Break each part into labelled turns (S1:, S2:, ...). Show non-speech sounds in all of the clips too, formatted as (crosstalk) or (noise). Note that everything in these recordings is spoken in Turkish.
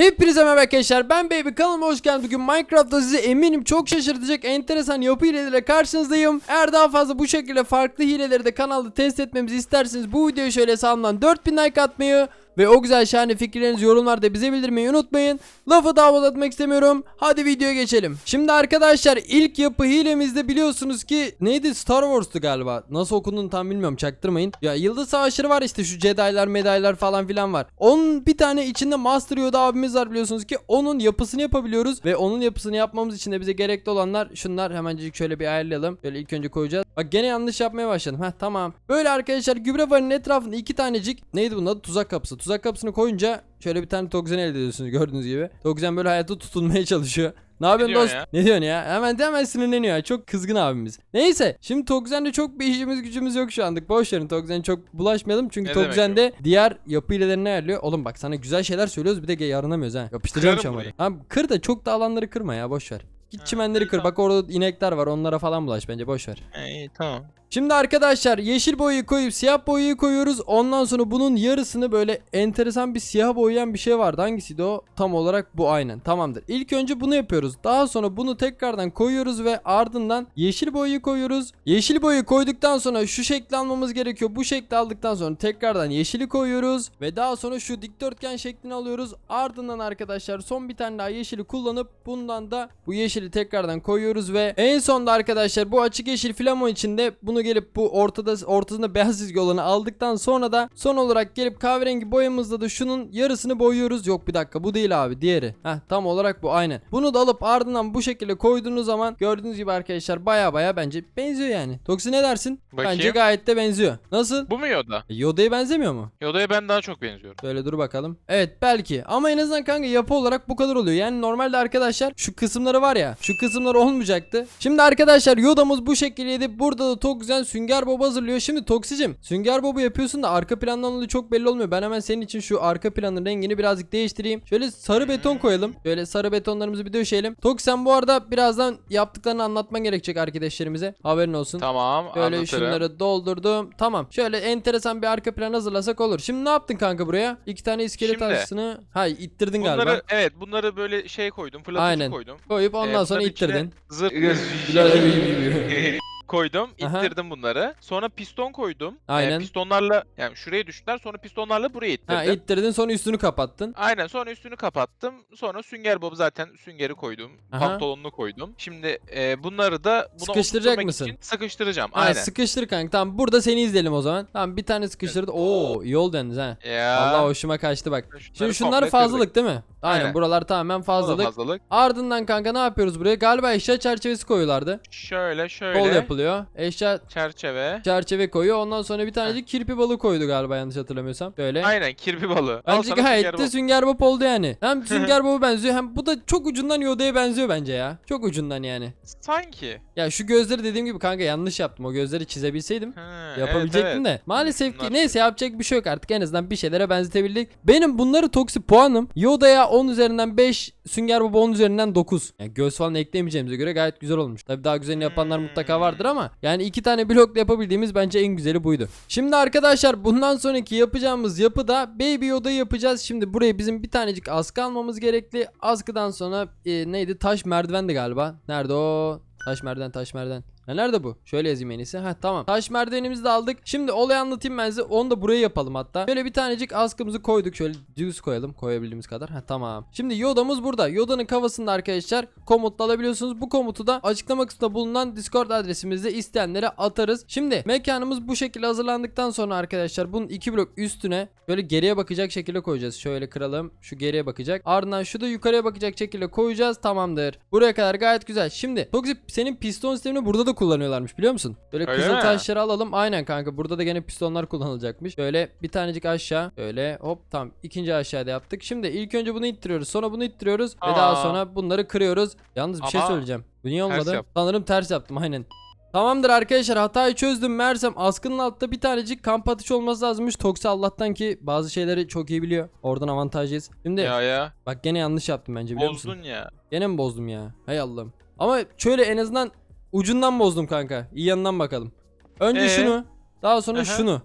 S1: Hepinize merhaba arkadaşlar ben Baby kanalıma hoş geldiniz. Bugün Minecraft'ta sizi eminim çok şaşırtacak enteresan yapı hileleriyle karşınızdayım. Eğer daha fazla bu şekilde farklı hileleri de kanalda test etmemizi isterseniz bu videoyu şöyle sağlamdan 4000 like atmayı ve o güzel şahane fikirlerinizi yorumlarda bize bildirmeyi unutmayın. Lafı daha uzatmak istemiyorum. Hadi videoya geçelim. Şimdi arkadaşlar ilk yapı hilemizde biliyorsunuz ki neydi Star Wars'tu galiba. Nasıl okunduğunu tam bilmiyorum çaktırmayın. Ya Yıldız Savaşları var işte şu Jedi'lar medaylar falan filan var. Onun bir tane içinde Master Yoda abimiz var biliyorsunuz ki onun yapısını yapabiliyoruz. Ve onun yapısını yapmamız için de bize gerekli olanlar şunlar. Hemencik şöyle bir ayarlayalım. Böyle ilk önce koyacağız. Bak gene yanlış yapmaya başladım. Heh tamam. Böyle arkadaşlar gübre varının etrafında iki tanecik neydi bunun adı? Tuzak kapısı. Tuzak kapısını koyunca şöyle bir tane tokzen elde ediyorsunuz gördüğünüz gibi. Tokzen böyle hayatta tutunmaya (laughs) çalışıyor. Ne yapıyorsun dost?
S2: ya?
S1: Ne diyorsun ya? Hemen de hemen sinirleniyor. ya. Çok kızgın abimiz. Neyse. Şimdi Tokzen'de çok bir işimiz gücümüz yok şu anlık. Boş verin Tokzen'e çok bulaşmayalım. Çünkü Tokzen'de diğer yapı hilelerini ayarlıyor. Oğlum bak sana güzel şeyler söylüyoruz. Bir de yaranamıyoruz ha. Yapıştıracağım
S2: burayı.
S1: Abi kır da çok da alanları kırma ya. Boş ver. Git
S2: Ha,
S1: çimenleri kır.
S2: tamam.
S1: Bak orada inekler var. Onlara falan bulaş bence. Boş ver.
S2: İyi tamam.
S1: Şimdi arkadaşlar yeşil boyayı koyup siyah boyayı koyuyoruz. Ondan sonra bunun yarısını böyle enteresan bir siyah boyayan bir şey vardı. Hangisiydi o? Tam olarak bu aynen. Tamamdır. İlk önce bunu yapıyoruz. Daha sonra bunu tekrardan koyuyoruz ve ardından yeşil boyayı koyuyoruz. Yeşil boyayı koyduktan sonra şu şekli almamız gerekiyor. Bu şekli aldıktan sonra tekrardan yeşili koyuyoruz ve daha sonra şu dikdörtgen şeklini alıyoruz. Ardından arkadaşlar son bir tane daha yeşili kullanıp bundan da bu yeşili tekrardan koyuyoruz ve en sonda arkadaşlar bu açık yeşil flamon içinde bunu gelip bu ortada ortasında beyaz çizgi olanı aldıktan sonra da son olarak gelip kahverengi boyamızla da şunun yarısını boyuyoruz. Yok bir dakika bu değil abi diğeri. Heh tam olarak bu aynen. Bunu da alıp ardından bu şekilde koyduğunuz zaman gördüğünüz gibi arkadaşlar baya baya bence benziyor yani. Toksi ne dersin?
S2: Bakayım.
S1: Bence gayet de benziyor. Nasıl?
S2: Bu mu Yoda?
S1: E, Yoda'ya benzemiyor mu?
S2: Yoda'ya ben daha çok benziyorum.
S1: Böyle dur bakalım. Evet belki ama en azından kanka yapı olarak bu kadar oluyor. Yani normalde arkadaşlar şu kısımları var ya şu kısımlar olmayacaktı. Şimdi arkadaşlar Yoda'mız bu şekildeydi. Burada da Tokzen Sünger Bob hazırlıyor. Şimdi Toksicim Sünger Bob'u yapıyorsun da arka plandan dolayı çok belli olmuyor. Ben hemen senin için şu arka planın rengini birazcık değiştireyim. Şöyle sarı beton koyalım. Şöyle sarı betonlarımızı bir döşeyelim. Toksen bu arada birazdan yaptıklarını anlatman gerekecek arkadaşlarımıze. Haberin olsun.
S2: Tamam
S1: Böyle
S2: anlatırım.
S1: şunları doldurdum. Tamam. Şöyle enteresan bir arka plan hazırlasak olur. Şimdi ne yaptın kanka buraya? İki tane iskelet
S2: Şimdi-
S1: taşısını ha ittirdin
S2: Bunları
S1: galiba.
S2: evet bunları böyle şey koydum fırlatıcı
S1: Aynen.
S2: koydum.
S1: Koyup ondan
S2: Ee,
S1: sonra ittirdin.
S2: Zırt (laughs) koydum,
S1: Aha.
S2: ittirdim bunları. Sonra piston koydum. Ee,
S1: Aynen.
S2: pistonlarla yani şuraya düştüler. Sonra pistonlarla buraya ittirdim.
S1: Ha ittirdin sonra üstünü kapattın.
S2: Aynen sonra üstünü kapattım. Sonra sünger bob zaten süngeri koydum.
S1: Aha.
S2: Pantolonunu koydum. Şimdi e, bunları da buna
S1: Sıkıştıracak mısın?
S2: için sıkıştıracağım.
S1: Ha,
S2: Aynen.
S1: sıkıştır kanka. Tamam burada seni izleyelim o zaman. Tamam bir tane sıkıştırdı. Oo iyi oldu yalnız ha.
S2: ya.
S1: Allah hoşuma kaçtı bak. Şimdi
S2: Şunları
S1: şunlar
S2: komple
S1: fazlalık değil mi? Aynen,
S2: Aynen.
S1: buralar tamamen
S2: kırdık.
S1: Fazlalık.
S2: fazlalık.
S1: Ardından kanka ne yapıyoruz buraya? Galiba eşya çerçevesi koyuyorlardı.
S2: Şöyle şöyle.
S1: Kol yapılıyor. Eşya
S2: Çerçeve.
S1: çerçeve koyuyor. Ondan sonra bir tanecik kirpi balığı koydu galiba yanlış hatırlamıyorsam. Böyle.
S2: Aynen kirpi balığı. Al
S1: Bence
S2: sana
S1: gayet
S2: sünger
S1: de
S2: bob.
S1: Sünger Bob oldu yani. Hem (laughs) Sünger Bob'a benziyor hem bu da çok ucundan Yoda'ya benziyor bence ya. Çok ucundan yani.
S2: Sanki.
S1: Ya şu gözleri dediğim gibi kanka yanlış yaptım. O gözleri çizebilseydim
S2: Ha,
S1: yapabilecektim
S2: evet, evet.
S1: de. Maalesef ki
S2: Bunlar-
S1: neyse yapacak bir şey yok artık. En azından bir şeylere benzetebildik. Benim bunları toksi puanım Yoda'ya 10 üzerinden 5, Sünger Bob'a 10 üzerinden 9. Yani göz falan eklemeyeceğimize göre gayet güzel olmuş. Tabii daha güzelini yapanlar
S2: Hmm.
S1: mutlaka vardır ama yani iki tane blokla yapabildiğimiz bence en güzeli buydu. Şimdi arkadaşlar bundan sonraki yapacağımız yapıda Baby Yoda'yı yapacağız. Şimdi buraya bizim bir tanecik askı almamız gerekli. Askıdan sonra e, neydi? Taş merdivendi galiba. Nerede o? Taş merdiven taş merdiven. Ha, nerede bu? Şöyle yazayım en iyisi. Ha tamam. Taş merdivenimizi de aldık. Şimdi olayı anlatayım ben size. Onu da buraya yapalım hatta. Şöyle bir tanecik askımızı koyduk. Şöyle düz koyalım. Koyabildiğimiz kadar. Ha tamam. Şimdi Yoda'mız burada. Yoda'nın kafasında arkadaşlar komutla alabiliyorsunuz. Bu komutu da açıklama kısmında bulunan Discord adresimizde isteyenlere atarız. Şimdi mekanımız bu şekilde hazırlandıktan sonra arkadaşlar bunun iki blok üstüne böyle geriye bakacak şekilde koyacağız. Şöyle kıralım. Şu geriye bakacak. Ardından şu da yukarıya bakacak şekilde koyacağız. Tamamdır. Buraya kadar gayet güzel. Şimdi Toxic senin piston sistemini burada da kullanıyorlarmış biliyor musun? Böyle
S2: Öyle
S1: kızıl
S2: mi?
S1: taşları alalım. Aynen kanka. Burada da gene pistonlar kullanılacakmış. Böyle bir tanecik aşağı. Böyle hop tamam. ikinci aşağıda yaptık. Şimdi ilk önce bunu ittiriyoruz. Sonra bunu ittiriyoruz. Ve daha sonra bunları kırıyoruz. Yalnız bir şey
S2: Ama
S1: söyleyeceğim. Bu niye
S2: ters
S1: olmadı?
S2: yap.
S1: Sanırım ters yaptım aynen. Tamamdır arkadaşlar hatayı çözdüm. Mersem askının altta bir tanecik kamp atışı olması lazımmış. Toksi Allah'tan ki bazı şeyleri çok iyi biliyor. Oradan avantajlıyız. Şimdi
S2: Ya ya.
S1: bak gene yanlış yaptım bence biliyor musun?
S2: Bozdun ya.
S1: Gene mi bozdum ya? Hay Allah'ım. Ama şöyle en azından ucundan bozdum kanka. İyi yanından bakalım. Önce
S2: Ee?
S1: şunu. Daha sonra
S2: Aha.
S1: şunu.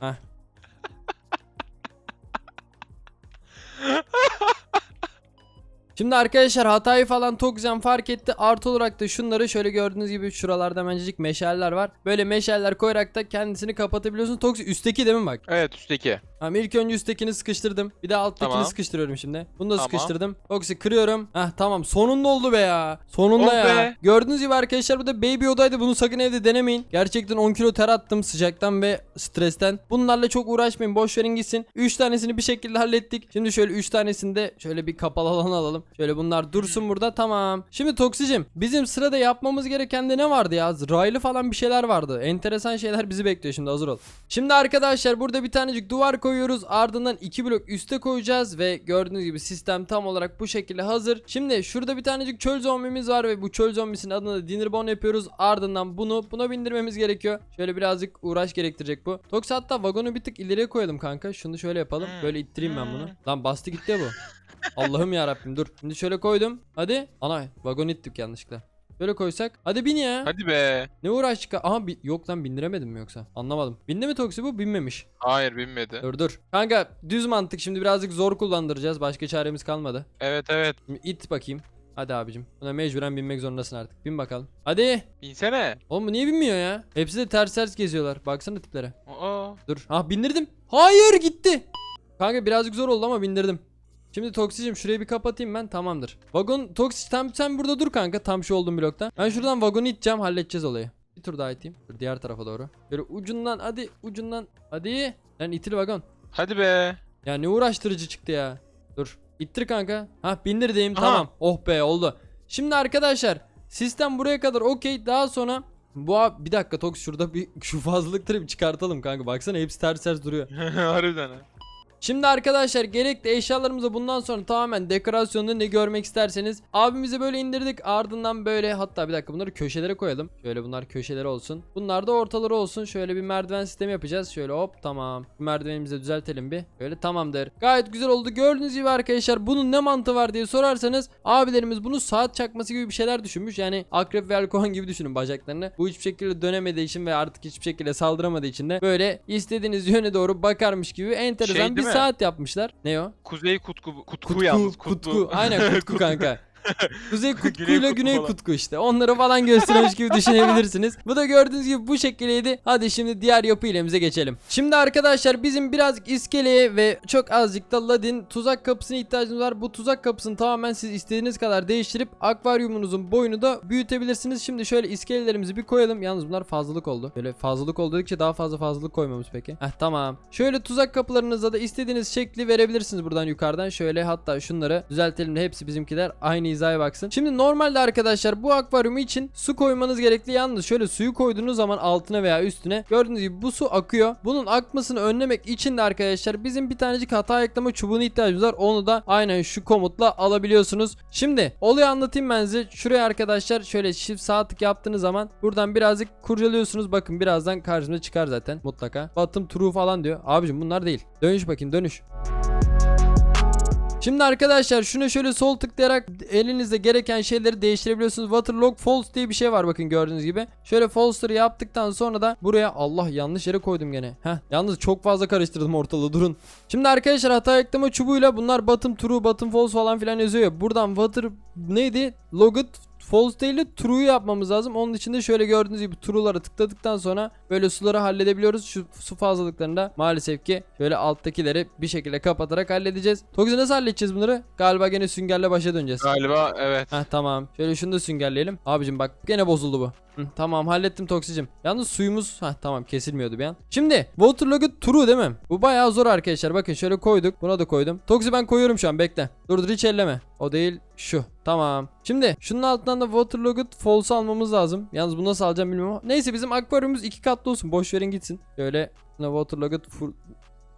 S1: Heh. (laughs) Şimdi arkadaşlar hatayı falan Tokzen fark etti. Artı olarak da şunları şöyle gördüğünüz gibi şuralarda hemencik meşaller var. Böyle meşaller koyarak da kendisini kapatabiliyorsun. Toksi üstteki değil mi bak?
S2: Evet üstteki.
S1: Tamam ilk önce üsttekini sıkıştırdım. Bir de alttakini
S2: Tamam.
S1: sıkıştırıyorum şimdi. Bunu da
S2: Tamam.
S1: sıkıştırdım. Toksi kırıyorum. Heh tamam sonunda oldu be ya. Sonunda
S2: Oh
S1: ya.
S2: be.
S1: Gördüğünüz gibi arkadaşlar bu da baby odaydı. Bunu sakın evde denemeyin. Gerçekten 10 kilo ter attım sıcaktan ve stresten. Bunlarla çok uğraşmayın. Boş verin gitsin. 3 tanesini bir şekilde hallettik. Şimdi şöyle 3 tanesini de şöyle bir kapalı (laughs) alan alalım. Şöyle bunlar dursun burada. Tamam. Şimdi Toksicim bizim sırada yapmamız gereken de ne vardı ya? Raylı falan bir şeyler vardı. Enteresan şeyler bizi bekliyor şimdi hazır ol. Şimdi arkadaşlar burada bir tanecik duvar koyuyoruz. Ardından iki blok üste koyacağız ve gördüğünüz gibi sistem tam olarak bu şekilde hazır. Şimdi şurada bir tanecik çöl zombimiz var ve bu çöl zombisinin adına da Dinnerbone yapıyoruz. Ardından bunu buna bindirmemiz gerekiyor. Şöyle birazcık uğraş gerektirecek bu. Toks hatta vagonu bir tık ileriye koyalım kanka. Şunu şöyle yapalım.
S2: Hmm.
S1: Böyle ittireyim ben bunu.
S2: Hmm.
S1: Lan bastı gitti bu. Allah'ım ya Rabbim dur. Şimdi şöyle koydum. Hadi. Ana vagon ittik yanlışlıkla. Böyle koysak. Hadi bin ya.
S2: Hadi be.
S1: Ne uğraştık? Aha bi- yok lan bindiremedim mi yoksa? Anlamadım. Bindi mi Toksi bu? Binmemiş.
S2: Hayır binmedi.
S1: Dur dur. Kanka düz mantık şimdi birazcık zor kullandıracağız. Başka çaremiz kalmadı.
S2: Evet evet.
S1: Şimdi it bakayım. Hadi abicim. Buna mecburen binmek zorundasın artık. Bin bakalım. Hadi.
S2: Binsene.
S1: Oğlum bu niye binmiyor ya? Hepsi de ters ters geziyorlar. Baksana tiplere.
S2: Aa.
S1: Dur. Ha bindirdim. Hayır gitti. Kanka birazcık zor oldu ama bindirdim. Şimdi Toksicim şurayı bir kapatayım ben tamamdır. Vagon Toksic tam sen burada dur kanka tam şu olduğum blokta. Ben şuradan vagonu iteceğim halledeceğiz olayı. Bir tur daha iteyim. Dur diğer tarafa doğru. Böyle ucundan hadi ucundan. Hadi. Lan itil vagon.
S2: Hadi be.
S1: Ya ne uğraştırıcı çıktı ya. Dur. İttir kanka. Ha bindirdim
S2: Aha.
S1: tamam. Oh be oldu. Şimdi arkadaşlar sistem buraya kadar okey. Daha sonra bu abi bir dakika Toks şurada bir (laughs) şu fazlalıkları bir çıkartalım kanka. Baksana hepsi ters ters duruyor. (laughs)
S2: Harbiden ha.
S1: Şimdi arkadaşlar gerekli eşyalarımızı bundan sonra tamamen dekorasyonda ne görmek isterseniz abimize böyle indirdik ardından böyle hatta bir dakika bunları köşelere koyalım. Şöyle bunlar köşeleri olsun. Bunlar da ortaları olsun. Şöyle bir merdiven sistemi yapacağız. Şöyle hop tamam. Merdivenimizi düzeltelim bir. Böyle tamamdır. Gayet güzel oldu. Gördüğünüz gibi arkadaşlar bunun ne mantığı var diye sorarsanız abilerimiz bunu saat çakması gibi bir şeyler düşünmüş. Yani akrep ve elkohan gibi düşünün bacaklarını. Bu hiçbir şekilde dönemediği için ve artık hiçbir şekilde saldıramadığı için de böyle istediğiniz yöne doğru bakarmış gibi enteresan
S2: Şey
S1: bir
S2: mi?
S1: saat yapmışlar. Ne o?
S2: Kuzey kutku. Kutku,
S1: Kutku,
S2: yalnız.
S1: kutku. Aynen (laughs) kutku kanka. (laughs) Kuzey kutkuyla
S2: Güney
S1: güney,
S2: falan.
S1: kutku işte. Onları falan göstermiş gibi düşünebilirsiniz. Bu da gördüğünüz gibi bu şekildeydi. Hadi şimdi diğer yapı ilemize geçelim. Şimdi arkadaşlar bizim birazcık iskeleye ve çok azıcık da ladin tuzak kapısına ihtiyacımız var. Bu tuzak kapısını tamamen siz istediğiniz kadar değiştirip akvaryumunuzun boyunu da büyütebilirsiniz. Şimdi şöyle iskelelerimizi bir koyalım. Yalnız bunlar fazlalık oldu. Böyle fazlalık oldu dedikçe daha fazla fazlalık koymamız peki. Heh tamam. Şöyle tuzak kapılarınızda da istediğiniz şekli verebilirsiniz buradan yukarıdan. Şöyle hatta şunları düzeltelim de hepsi bizimkiler aynı hizaya baksın. Şimdi normalde arkadaşlar bu akvaryumu için su koymanız gerekli. Yalnız şöyle suyu koyduğunuz zaman altına veya üstüne gördüğünüz gibi bu su akıyor. Bunun akmasını önlemek için de arkadaşlar bizim bir tanecik hata ekleme çubuğuna ihtiyacımız var. Onu da aynen şu komutla alabiliyorsunuz. Şimdi olayı anlatayım ben size. Şuraya arkadaşlar şöyle shift sağ tık yaptığınız zaman buradan birazcık kurcalıyorsunuz. Bakın birazdan karşımıza çıkar zaten mutlaka. Bottom true falan diyor. Abicim bunlar değil. Dönüş bakayım dönüş. Şimdi arkadaşlar şuna şöyle sol tıklayarak elinizde gereken şeyleri değiştirebiliyorsunuz. Waterlog false diye bir şey var bakın gördüğünüz gibi. Şöyle false'ları yaptıktan sonra da buraya Allah yanlış yere koydum gene. Heh yalnız çok fazla karıştırdım ortalığı durun. Şimdi arkadaşlar hata ekleme çubuğuyla bunlar bottom true bottom false falan filan yazıyor ya. Buradan water neydi? Logit false değil de true'yu yapmamız lazım. Onun için de şöyle gördüğünüz gibi true'lara tıkladıktan sonra böyle suları halledebiliyoruz. Şu su fazlalıklarını da maalesef ki şöyle alttakileri bir şekilde kapatarak halledeceğiz. Toki'de nasıl halledeceğiz bunları? Galiba gene süngerle başa döneceğiz.
S2: Galiba evet.
S1: Heh tamam. Şöyle şunu da süngerleyelim. Abicim bak gene bozuldu bu. Tamam hallettim Toksicim. Yalnız suyumuz heh tamam kesilmiyordu bir an. Şimdi Waterlogged True değil mi? Bu bayağı zor arkadaşlar. Bakın şöyle koyduk. Buna da koydum. Toksi ben koyuyorum şu an bekle. Dur dur hiç elleme. O değil şu. Tamam. Şimdi şunun altından da Waterlogged False almamız lazım. Yalnız bunu nasıl alacağım bilmiyorum. Neyse bizim akvaryumumuz iki katlı olsun. Boş verin gitsin. Şöyle Waterlogged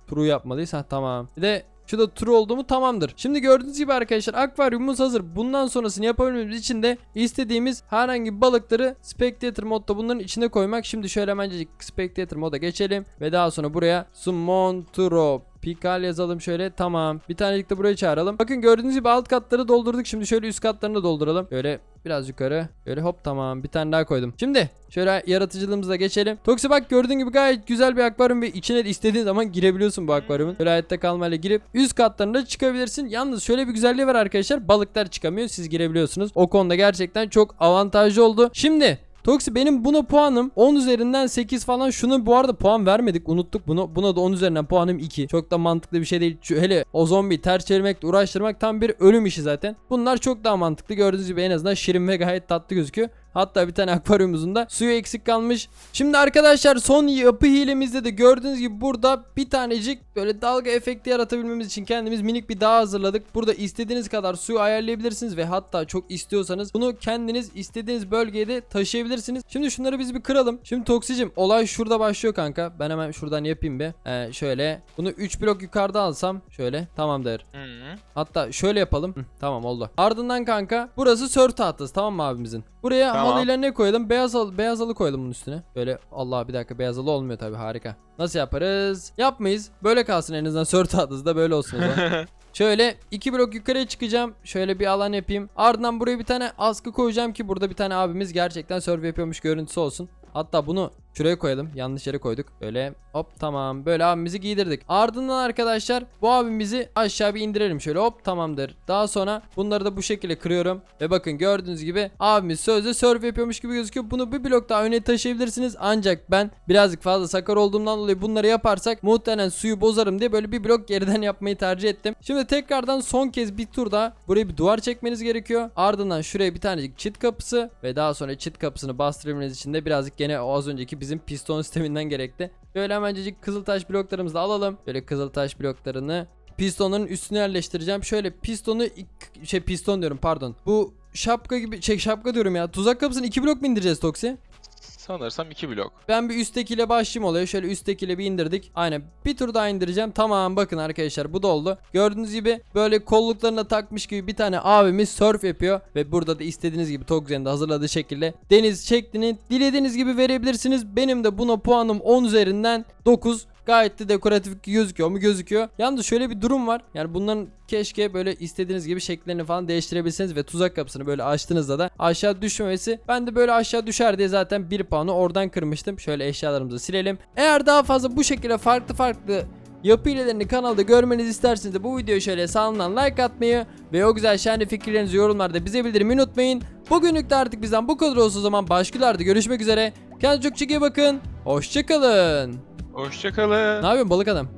S1: True yapmalıyız. Ha tamam. Bir de şu da true oldu mu tamamdır. Şimdi gördüğünüz gibi arkadaşlar akvaryumumuz hazır. Bundan sonrasını yapabilmemiz için de istediğimiz herhangi balıkları Spectator modda bunların içine koymak. Şimdi şöyle hemencecik Spectator moda geçelim. Ve daha sonra buraya Sumontro Pikal yazalım şöyle tamam. Bir tanelik de buraya çağıralım. Bakın gördüğünüz gibi alt katları doldurduk. Şimdi şöyle üst katlarını da dolduralım. Böyle biraz yukarı. Böyle hop tamam bir tane daha koydum. Şimdi şöyle yaratıcılığımıza geçelim. Toksi bak gördüğün gibi gayet güzel bir akvaryum ve içine istediğin zaman girebiliyorsun bu akvaryumun. Böyle hayatta kalmayla girip üst katlarında çıkabilirsin. Yalnız şöyle bir güzelliği var arkadaşlar. Balıklar çıkamıyor siz girebiliyorsunuz. O konuda gerçekten çok avantajlı oldu. Şimdi Toksi benim buna puanım 10 üzerinden 8 falan. Şunu bu arada puan vermedik. Unuttuk bunu. Buna da 10 üzerinden puanım 2. Çok da mantıklı bir şey değil. Hele o zombi ters çevirmekle uğraştırmak tam bir ölüm işi zaten. Bunlar çok daha mantıklı. Gördüğünüz gibi en azından şirin ve gayet tatlı gözüküyor. Hatta bir tane akvaryumumuzun da suyu eksik kalmış. Şimdi arkadaşlar son yapı hilemizde de gördüğünüz gibi burada bir tanecik böyle dalga efekti yaratabilmemiz için kendimiz minik bir dağ hazırladık. Burada istediğiniz kadar suyu ayarlayabilirsiniz ve hatta çok istiyorsanız bunu kendiniz istediğiniz bölgeye de taşıyabilirsiniz. Şimdi şunları biz bir kıralım. Şimdi Toksicim olay şurada başlıyor kanka. Ben hemen şuradan yapayım bir. Ee, şöyle bunu 3 blok yukarıda alsam şöyle tamamdır.
S2: Hı -hı.
S1: Hatta şöyle yapalım. Hı, tamam oldu. Ardından kanka burası sör tahtası tamam mı abimizin? Buraya
S2: Tamam.
S1: Halıyla ne koyalım? Beyaz halı, beyaz halı koyalım bunun üstüne. Böyle Allah bir dakika beyaz halı olmuyor tabi harika. Nasıl yaparız? Yapmayız. Böyle kalsın en azından sör tahtası da böyle olsun o zaman. (laughs) Şöyle iki blok yukarıya çıkacağım. Şöyle bir alan yapayım. Ardından buraya bir tane askı koyacağım ki burada bir tane abimiz gerçekten surf yapıyormuş görüntüsü olsun. Hatta bunu şuraya koyalım. Yanlış yere koyduk. Böyle hop tamam. Böyle abimizi giydirdik. Ardından arkadaşlar bu abimizi aşağı bir indirelim. Şöyle hop tamamdır. Daha sonra bunları da bu şekilde kırıyorum. Ve bakın gördüğünüz gibi abimiz sözde surf yapıyormuş gibi gözüküyor. Bunu bir blok daha öne taşıyabilirsiniz. Ancak ben birazcık fazla sakar olduğumdan dolayı bunları yaparsak muhtemelen suyu bozarım diye böyle bir blok geriden (laughs) yapmayı tercih ettim. Şimdi tekrardan son kez bir tur daha buraya bir duvar çekmeniz gerekiyor. Ardından şuraya bir tanecik çit kapısı ve daha sonra çit kapısını bastırabilmeniz için de birazcık gene o az önceki bizim piston sisteminden gerekti. Böyle hemencecik kızıltaş bloklarımızı alalım. Böyle kızıltaş bloklarını pistonların üstüne yerleştireceğim. Şöyle pistonu şey piston diyorum pardon. Bu şapka gibi şey şapka diyorum ya. Tuzak kapısını iki blok mu indireceğiz Toksi?
S2: Sanırsam 2 blok.
S1: Ben bir üsttekiyle başlayayım oluyor. Şöyle üsttekiyle bir indirdik. Aynen. Bir tur daha indireceğim. Tamam bakın arkadaşlar bu da oldu. Gördüğünüz gibi böyle kolluklarına takmış gibi bir tane abimiz surf yapıyor. Ve burada da istediğiniz gibi Togzen'de hazırladığı şekilde deniz şeklini dilediğiniz gibi verebilirsiniz. Benim de buna puanım 10 üzerinden 9. Gayet de dekoratif gözüküyor mu gözüküyor. Yalnız şöyle bir durum var. Yani bunların keşke böyle istediğiniz gibi şekillerini falan değiştirebilseniz ve tuzak kapısını böyle açtığınızda da aşağı düşmemesi. Ben de böyle aşağı düşer diye zaten bir puanı oradan kırmıştım. Şöyle eşyalarımızı silelim. Eğer daha fazla bu şekilde farklı farklı yapı hilelerini kanalda görmenizi isterseniz de bu videoyu şöyle sağından like atmayı ve o güzel şahane fikirlerinizi yorumlarda bize bildirmeyi unutmayın. Bugünlük de artık bizden bu kadar olsun o zaman başka videolarda görüşmek üzere. Kendinize çok çok iyi bakın. Hoşçakalın.
S2: Hoşçakalın.
S1: Ne yapıyorsun balık adam?